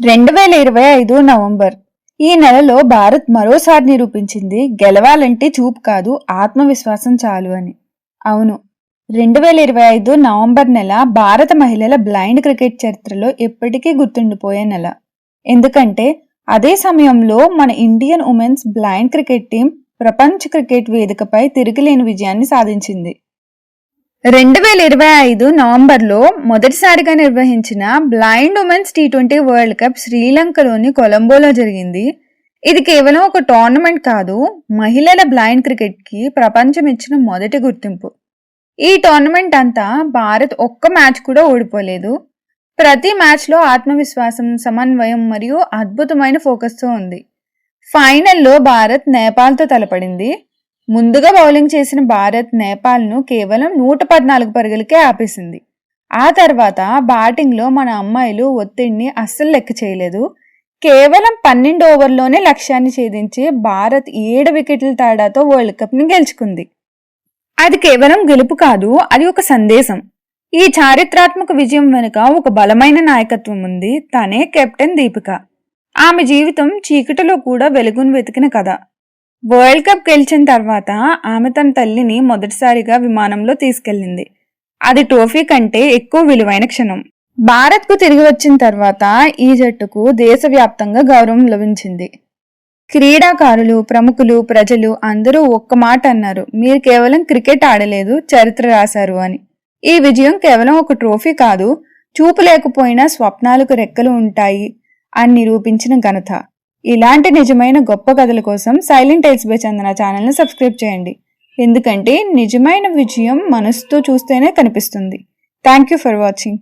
రెండు వేల ఇరవై ఐదు నవంబర్. ఈ నెలలో భారత్ మరోసారి నిరూపించింది గెలవాలంటే చూపు కాదు ఆత్మవిశ్వాసం చాలు అని. అవును రెండు వేల ఇరవై ఐదు నవంబర్ నెల భారత మహిళల బ్లైండ్ క్రికెట్ చరిత్రలో ఎప్పటికీ గుర్తుండిపోయే నెల. ఎందుకంటే అదే సమయంలో మన Indian women's blind cricket team ప్రపంచ క్రికెట్ వేదికపై తిరిగిలేని విజయాన్ని సాధించింది. రెండు వేల ఇరవై ఐదు నవంబర్లో మొదటిసారిగా నిర్వహించిన blind women's T twenty world cup శ్రీలంకలోని కొలంబోలో జరిగింది. ఇది కేవలం ఒక టోర్నమెంట్ కాదు మహిళల బ్లైండ్ క్రికెట్కి ప్రపంచం ఇచ్చిన మొదటి గుర్తింపు. ఈ టోర్నమెంట్ అంతా భారత్ ఒక్క మ్యాచ్ కూడా ఓడిపోలేదు. ప్రతి మ్యాచ్లో ఆత్మవిశ్వాసం సమన్వయం మరియు అద్భుతమైన ఫోకస్తో ఉంది. ఫైనల్లో భారత్ నేపాల్తో తలపడింది. ముందుగా బౌలింగ్ చేసిన భారత్ నేపాల్ను కేవలం నూట పద్నాలుగు పరుగులకే ఆపేసింది. ఆ తర్వాత బ్యాటింగ్లో మన అమ్మాయిలు ఒత్తిడిని అస్సలు లెక్క చేయలేదు. కేవలం పన్నెండు ఓవర్లోనే లక్ష్యాన్ని ఛేదించి భారత్ ఏడు వికెట్ల తేడాతో వరల్డ్ కప్ని గెలుచుకుంది. అది కేవలం గెలుపు కాదు అది ఒక సందేశం. ఈ చారిత్రాత్మక విజయం వెనుక ఒక బలమైన నాయకత్వం ఉంది తనే కెప్టెన్ దీపిక. ఆమె జీవితం చీకటిలో కూడా వెలుగును వెతికిన కథ. వరల్డ్ కప్ గెలిచిన తర్వాత ఆమె తన తల్లిని మొదటిసారిగా విమానంలో తీసుకెళ్ళింది. అది ట్రోఫీ కంటే ఎక్కువ విలువైన క్షణం. భారత్కు తిరిగి వచ్చిన తర్వాత ఈ జట్టుకు దేశవ్యాప్తంగా గౌరవం లభించింది. క్రీడాకారులు ప్రముఖులు ప్రజలు అందరూ ఒక్క మాట అన్నారు. మీరు కేవలం క్రికెట్ ఆడలేదు చరిత్ర రాశారు అని. ఈ విజయం కేవలం ఒక ట్రోఫీ కాదు చూపు లేకపోయినా స్వప్నాలకు రెక్కలు ఉంటాయి అని నిరూపించిన ఘనత. ఇలాంటి నిజమైన గొప్ప కథల కోసం సైలెంట్ టైల్స్ బై చందన ఛానల్ని సబ్స్క్రైబ్ చేయండి. ఎందుకంటే నిజమైన విజయం మనసుతో చూస్తేనే కనిపిస్తుంది. Thank you for watching.